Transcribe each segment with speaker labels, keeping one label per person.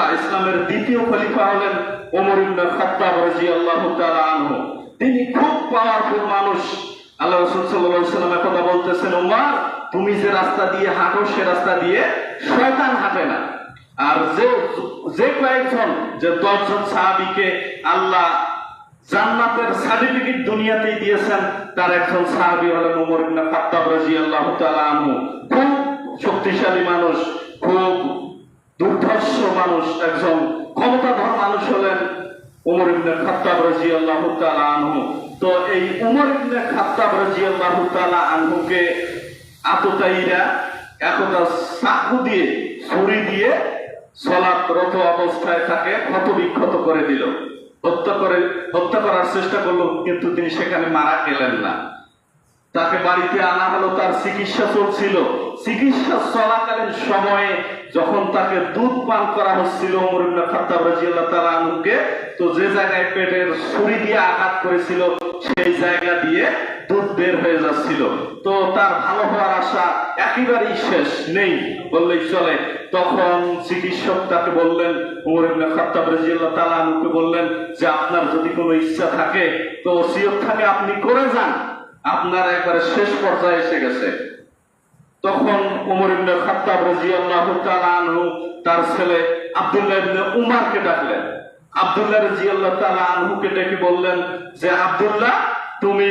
Speaker 1: খলিফা ইসলামের দ্বিতীয় খলিফা হলেন ওমর ইবনে খাত্তাব রাদিয়াল্লাহু তাআলা আনহু। তিনি খুব পাওয়ারফুল মানুষ। আল্লাহ রাসূল সাল্লাল্লাহু আলাইহি বলতেছেন ওমর তুমি যে রাস্তা দিয়ে হাঁটো, সে রাস্তা দিয়ে শয়তান হাঁটে না। আর যে যে কয়েকজন, যে দশজন সাহাবীকে আল্লাহ জান্নাতের সার্টিফিকেট দুনিয়াতেই দিয়েছেন, তার একজন সাহাবী হলেন ওমর ইবনে খাত্তাব রাদিয়াল্লাহু তাআলা আনহু। খুব শক্তিশালী মানুষ, খুব দুর্ধর্ষ মানুষ একজন ক্ষমতাধর মানুষ হলেন উমর ইবনে খাত্তাব রাদিয়াল্লাহু তাআলা আনহু। তো এই উমর ইবনে খাত্তাব রাদিয়াল্লাহু তাআলা আনহুকে আততায়ীরা একদা চাকু দিয়ে, ছুরি দিয়ে সলাৎরত অবস্থায় তাকে ক্ষত বিক্ষত করে দিল। হত্যা করে, হত্যা করার চেষ্টা করল, কিন্তু তিনি সেখানে মারা গেলেন না। তাকে বাড়িতে আনা হলো, তার চিকিৎসা চলছিল। চিকিৎসা চলাকালীন সময়ে যখন তাকে দুধ পান করা হচ্ছিল তো যে জায়গায় পেটের ছুরি দিয়ে আঘাত করেছিল, সেই জায়গা দিয়ে দুধ বের হয়ে যাচ্ছিল। তো তার ভালো হওয়ার আশা একেবারেই শেষ নেই বললেই চলে। তখন চিকিৎসক তাকে বললেন ওমর ইবনে খাত্তাব রাদিয়াল্লাহু তাআলা আনহুকে বললেন যে, আপনার যদি কোনো ইচ্ছা থাকে, তো ওসিয়ত থাকে, আপনি করে যান। আপনার একবারে শেষ পর্যায়ে এসে গেছে। তখন উমর ইবনে খাত্তাব রাদিয়াল্লাহু তাআলা আনহু তার ছেলে আব্দুল্লাহ ইবনে উমারকে ডাকলেন। আব্দুল্লাহ রাদিয়াল্লাহু তাআলা আনহুকে ডেকে বললেন যে, আব্দুল্লাহ, তুমি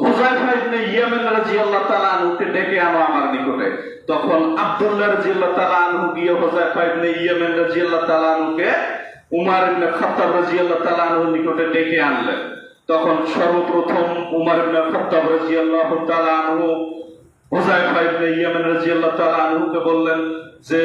Speaker 1: হুজাইফা ইবনে ইয়ামান রাদিয়াল্লাহু তাআলা আনহুকে ডেকে আনো আমার নিকটে। তখন আব্দুল্লাহ রাদিয়াল্লাহু তাআলা আনহু গিয়ে হুজাইফা ইবনে ইয়ামান রাদিয়াল্লাহু তাআলা আনহুকে উমার ইবনে খাত্তাব রাদিয়াল্লাহু তাআলা আনহুর নিকটে ডেকে আনলেন। তখন সর্বপ্রথম উমার ইবনে খাত্তাব রাদিয়াল্লাহু তাআলা আনহু হুজাইফা ইবনে ইয়ামান রাদিয়াল্লাহু তাআলা আনহুকে বললেন যে,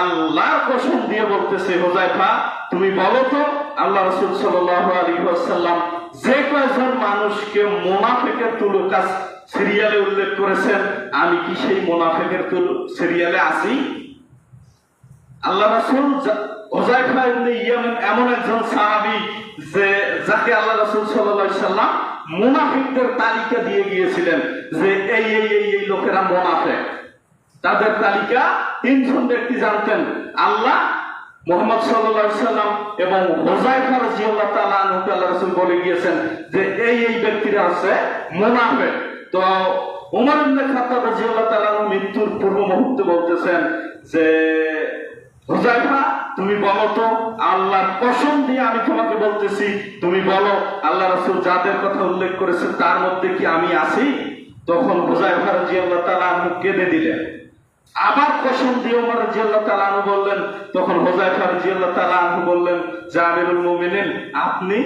Speaker 1: আল্লাহর কসম দিয়ে বলতেছে হুজাইফা তুমি বলো তো, আল্লাহ রাসূল সাল্লাল্লাহু আলাইহি ওয়াসাল্লাম যে কয়জন মানুষকে মুনাফিকের তুলকাস সিরিয়ালে উল্লেখ করেছেন, আমি কি সেই মুনাফিকের তুল সিরিয়ালে আছি? আল্লাহ রাসূল এমন একজন যে আল্লাহ সাল্লাম তালিকা দিয়ে গিয়েছিলেন যে, এই এই এই এই লোকেরা তাদের তালিকা তিনজন ব্যক্তি জানতেন, আল্লাহ মোহাম্মদ সাল্লাম এবং হুজাইফা বলে গিয়েছেন যে, এই এই ব্যক্তিরা আছে মুনাফিক। তো উমর ইবনে মৃত্যুর পূর্ব মুহূর্তে বলতেছেন যে হুজাইফা তুমি বলো তো, আল্লাহর কসম দিয়ে আমি তোমাকে বলতেছি, তুমি বলো, আল্লাহ রাসূল যাদের কথা উল্লেখ করেছেন তার মধ্যে কি আমি আছি? তখন হুজাইফা রাদিয়াল্লাহু তাআলা আনহু কেঁদে দিলেন। আবার কসম দিয়ে ওমর রাদিয়াল্লাহু তাআলা আনহু বললেন, তখন হুজাইফা রাদিয়াল্লাহু তাআলা আনহু বললেন যে আমিরুল মুমিনিন, আপনি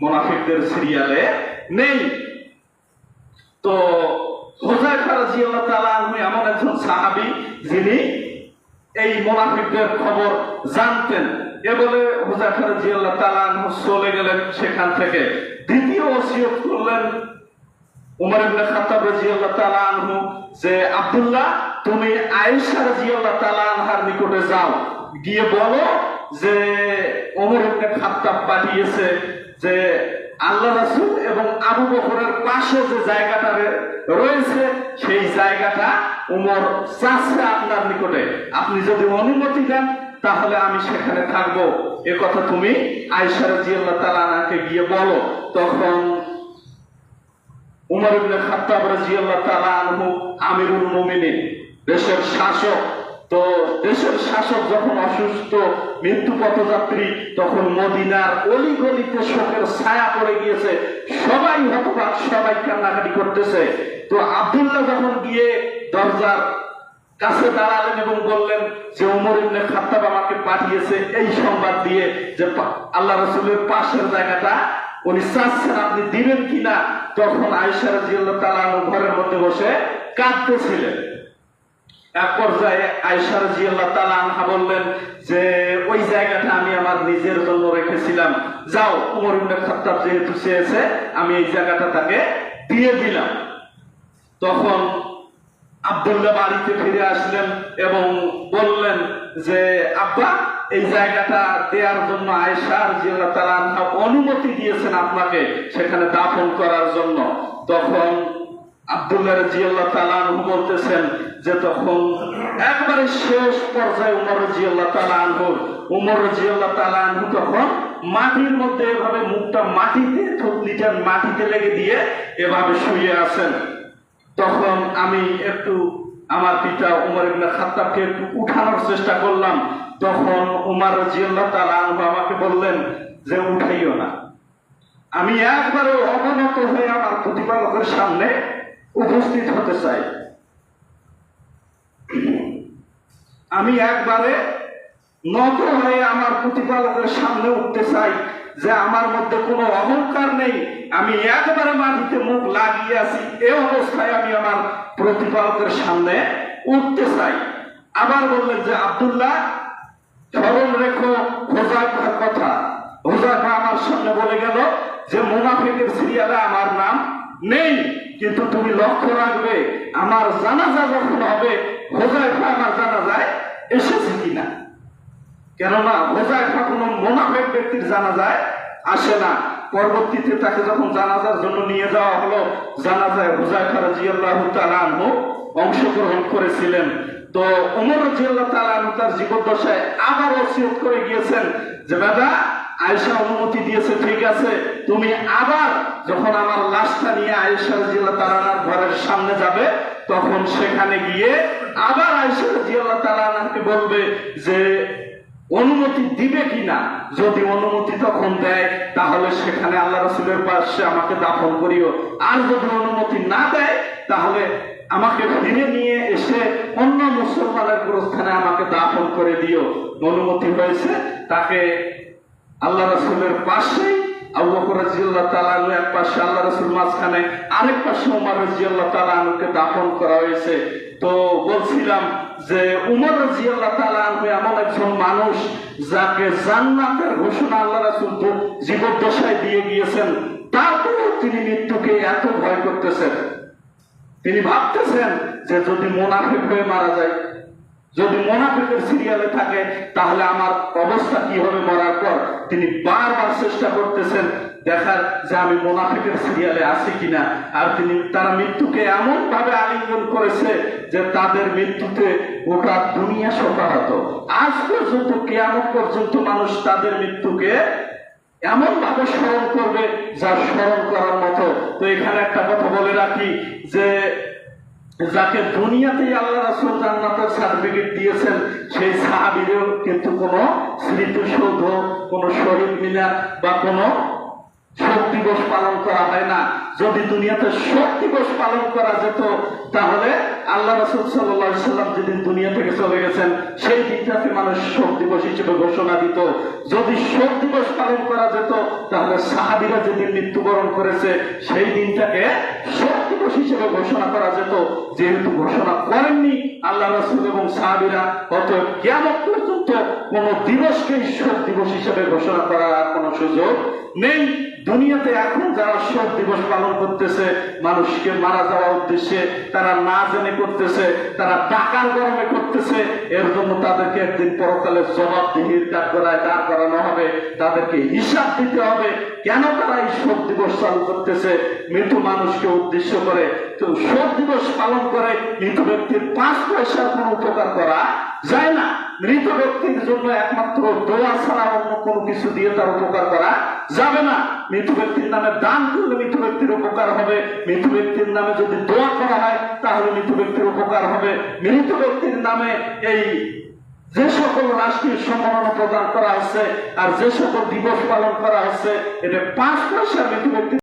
Speaker 1: মুনাফিকদের সিরিয়ালে নেই। তো হুজাইফা রাদিয়াল্লাহু তাআলা আনহু এমন একজন সাহাবী যিনি এই মুনাফিকদের খবর জানতেন। এ বলে হুজাইফা রাদিয়াল্লাহু তাআলা চলে গেলেন সেখান থেকে। দ্বিতীয় ওসিয়ত করলেন উমর ইবনে খাত্তাব রাদিয়াল্লাহু তাআলা আনহু যে, আব্দুল্লাহ, তুমি আয়েশা রাদিয়াল্লাহু তাআলা আনহার নিকটে যাও। গিয়ে বলো যে ওমর ইবনে খাত্তাব পাঠিয়েছে যে আল্লাহ রাসূল এবং আবু বকরের পাশে যে জায়গাটা রয়েছে, সেই জায়গাটা উমর চাচ্ছে আপনার নিকটে। আপনি যদি অনুমতি দেন, তাহলে আমি সেখানে থাকব। এ কথা তুমি রাদিয়াল্লাহু তাআলা আনহাকে গিয়ে বলো। তখন উমর ইবনে খাত্তাব রাদিয়াল্লাহু তাআলা আনহু আমিরুল মুমিনিন, দেশের শাসক তো দেশের শাসক যখন অসুস্থ, মৃত্যু পথযাত্রী, তখন মদিনার অলি গলিতে শোকের ছায়া পড়ে গিয়েছে। সবাই হতবাক, সবাই কান্নাকাটি করতেছে। তো আব্দুল্লাহ যখন গিয়ে দরজার কাছে দাঁড়ালেন এবং বললেন যে উমর ইবনে খাত্তাব আমাকে পাঠিয়েছে এই সংবাদ দিয়ে যে, আল্লাহ রসুলের পাশের জায়গাটা উনি চাচ্ছেন আপনি দিবেন কিনা? তখন আয়েশা রাদিয়াল্লাহু তাআলা আনহা ঘরের মধ্যে বসে কাঁদতেছিলেন। এক পর্যায়ে আয়েশা রাদিয়াল্লাহু তাআলা আনহা বললেন যে, ওই জায়গাটা আমি আমার নিজের জন্য রেখেছিলাম। যাও, উমর ইবনে খাত্তাব যেহেতু চেয়েছে, আমি এই জায়গাটা তাকে দিয়ে দিলাম। তখন আব্দুল্লাহ বাড়িতে ফিরে আসলেন এবং বললেন যে, আব্বা, এই জায়গাটা দেওয়ার জন্য আয়েশার জিয়াল্লাহ তাআলা আনহা অনুমতি দিয়েছেন আপনাকে সেখানে দাফন করার জন্য। তখন আব্দুল্লাহ বলতেছেন যে তখন একবারে শেষ পর্যায়ে উমর উমর তখন মাটির মধ্যে এভাবে মুখটা মাটিতে মাটিতে লেগে দিয়ে এভাবে শুয়ে আছেন। তখন আমি একটু আমার পিতা উমর ইবনে খাত্তাবকে একটু উঠানোর চেষ্টা করলাম। তখন উমর রাজিয়াল্লাহ তাআলা আমাকে বললেন যে উঠাইও না। আমি একবারে অবনত হয়ে আমার প্রতিপালকের সামনে উপস্থিত হতে চাই। আমি একবারে নত হয়ে আমার প্রতিপালকের সামনে উঠতে চাই যে আমার মধ্যে কোনো অহংকার নেই। আমি একবারে মাটিতে মুখ লাগিয়ে আছি। এ অবস্থায় আমি আমার প্রতিপালকের সামনে উঠতে চাই। আবার বললেন যে, আব্দুল্লাহ, স্মরণ রেখো হোজাইফার কথা। হোজাইফা আমার সামনে বলে গেল যে, মুনাফিকের সিরিয়ালে আমার নাম নেই। কিন্তু তুমি লক্ষ্য রাখবে, আমার জানাজা যখন হবে হোজাইফা আমার জানাজায় এসেছে কিনা? কেননা হোজাইফা কোনো মোনাফেক ব্যক্তির জানাজায় আসে না। পরবর্তীতে তাকে যখন জানাজার জন্য নিয়ে যাওয়া হলো, জানাজায় হোজাইফা রাজিয়াল্লাহ তাআলা আনহু অংশগ্রহণ করেছিলেন। তো ওমর রাজিয়াল্লাহু তাআলা তার জীবদ্দশায় আবার ওসিয়ত করে গিয়েছেন যে দাদা আয়েশা অনুমতি দিয়েছে, ঠিক আছে। তুমি আবার যখন আমার লাশটা নিয়ে আয়েশা রাজিয়াল্লাহু তাআলা ঘরের সামনে যাবে, তখন সেখানে গিয়ে আবার আয়েশা রাজিয়াল্লাহু তাআলা বলবে যে, অনুমতি দিবে কিনা? যদি অনুমতি তখন দেয়, তাহলে সেখানে আল্লাহ রসুলের পাশে আমাকে দাফন করিও। আর যদি অনুমতি না দেয়, তাহলে আমাকে ফিরে নিয়ে এসে অন্য মুসলমানের গোরস্থানে আমাকে দাফন করে দিও। অনুমতি হয়েছে, তাকে আল্লাহ রসুলের পাশে তো বলছিলাম যে একজন মানুষ যাকে জান্নাতের ঘোষণা আল্লাহ রাসূল জীবদ্দশায় দিয়ে গিয়েছেন। তারপরেও তিনি মৃত্যুকে এত ভয় করতেছেন। তিনি ভাবতেছেন যে যদি মোনাফিক হয়ে মারা যায়, যদি মোনাফিকের সিরিয়ালে থাকে, তাহলে আমার অবস্থা কি হবে মরার পর তিনি বারবার চেষ্টা করতেছেন দেখার যে আমি মোনাফিকের সিরিয়ালে আছি কিনা। আর তিনি, তারা মৃত্যুকে এমন ভাবে আলিঙ্গন করেছে যে তাদের মৃত্যুতে গোটা দুনিয়া শোকাহত। আজ পর্যন্ত, কেয়ামত পর্যন্ত মানুষ তাদের মৃত্যুকে এমন ভাবে স্মরণ করবে যা স্মরণ করার মতো। তো এখানে একটা কথা বলে রাখি যে, যাকে দুনিয়াতেই আল্লাহ রাসূল জান্নাতের সার্টিফিকেট দিয়েছেন, সেই সাহাবীরও কিন্তু কোনো স্মৃতিসৌধ, কোনো শহীদ মিনার বা কোনো শোক দিবস পালন করা হয় না। যদি দুনিয়াতে শোক দিবস পালন করা যেত, তাহলে আল্লাহ রসুল সাল্লাম যেদিন দুনিয়া থেকে চলে গেছেন, সেই দিনটাকে মানুষ শোক দিবস হিসেবে ঘোষণা দিত। যদি শোক দিবস পালন করা যেত, তাহলে সাহাবিরা যেদিন মৃত্যুবরণ করেছে, সেই দিনটাকে শোক হিসেবে ঘোষণা করা যেত, যেহেতু ঘোষণা করেননি আল্লাহ রাসূল এবং সাহাবীরা অত পর্যন্ত কোন দিবসকেই শোক দিবস হিসেবে ঘোষণা করার আর কোনো সুযোগ নেই। দুনিয়াতে এখন যারা দিবস পালন করতেছে, মানুষকে মারা যাওয়ার উদ্দেশ্যে তারা না জেনে করতেছে, তারা টাকার গরমে করতেছে, এর জন্য তাদেরকে একদিন পরকালে জবাবদিহির কাজ করায় দাঁড় করানো হবে। তাদেরকে হিসাব দিতে হবে। কেন তারা এই শোক দিবস পালন করতেছে? মৃত মানুষকে উদ্দেশ্য করে তো শোক দিবস পালন করে, মৃত ব্যক্তির পাঁচ পয়সার কোনো উপকার করা যায় না। মৃত ব্যক্তির জন্য একমাত্র দোয়া ছাড়া অন্য কোনো কিছু দিয়ে তার উপকার করা যাবে না। মৃত ব্যক্তির নামে দান করলে মৃত ব্যক্তির উপকার হবে। মৃত ব্যক্তির নামে যদি দোয়া করা হয়, তাহলে মৃত ব্যক্তির উপকার হবে। মৃত ব্যক্তির নামে এই যে সকল রাষ্ট্রীয় সম্মাননা প্রদান করা হচ্ছে আর যে সকল দিবস পালন করা হচ্ছে এটা পাঁচ মাসে আমি